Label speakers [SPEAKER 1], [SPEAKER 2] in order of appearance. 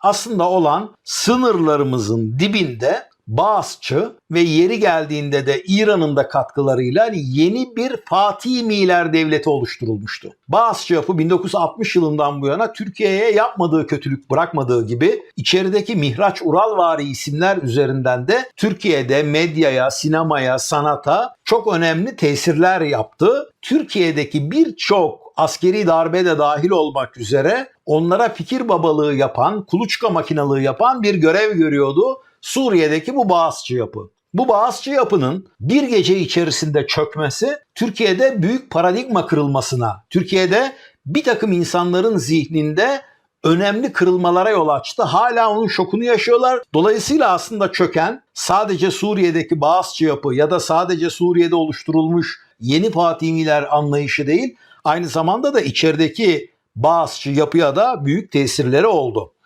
[SPEAKER 1] aslında olan sınırlarımızın dibinde Bağızçı ve yeri geldiğinde de İran'ın da katkılarıyla yeni bir Fatimiler devleti oluşturulmuştu. Bağızçı yapı 1960 yılından bu yana Türkiye'ye yapmadığı kötülük bırakmadığı gibi içerideki Mihraç Uralvari isimler üzerinden de Türkiye'de medyaya, sinemaya, sanata çok önemli tesirler yaptı. Türkiye'deki birçok askeri darbe de dahil olmak üzere onlara fikir babalığı yapan, kuluçka makinalığı yapan bir görev görüyordu Suriye'deki bu Bağızçı yapı. Bu Bağızçı yapının bir gece içerisinde çökmesi Türkiye'de büyük paradigma kırılmasına, Türkiye'de bir takım insanların zihninde önemli kırılmalara yol açtı. Hala onun şokunu yaşıyorlar. Dolayısıyla aslında çöken sadece Suriye'deki Bağızçı yapı ya da sadece Suriye'de oluşturulmuş yeni Fatimiler anlayışı değil, aynı zamanda da içerideki Bağızçı yapıya da büyük tesirleri oldu.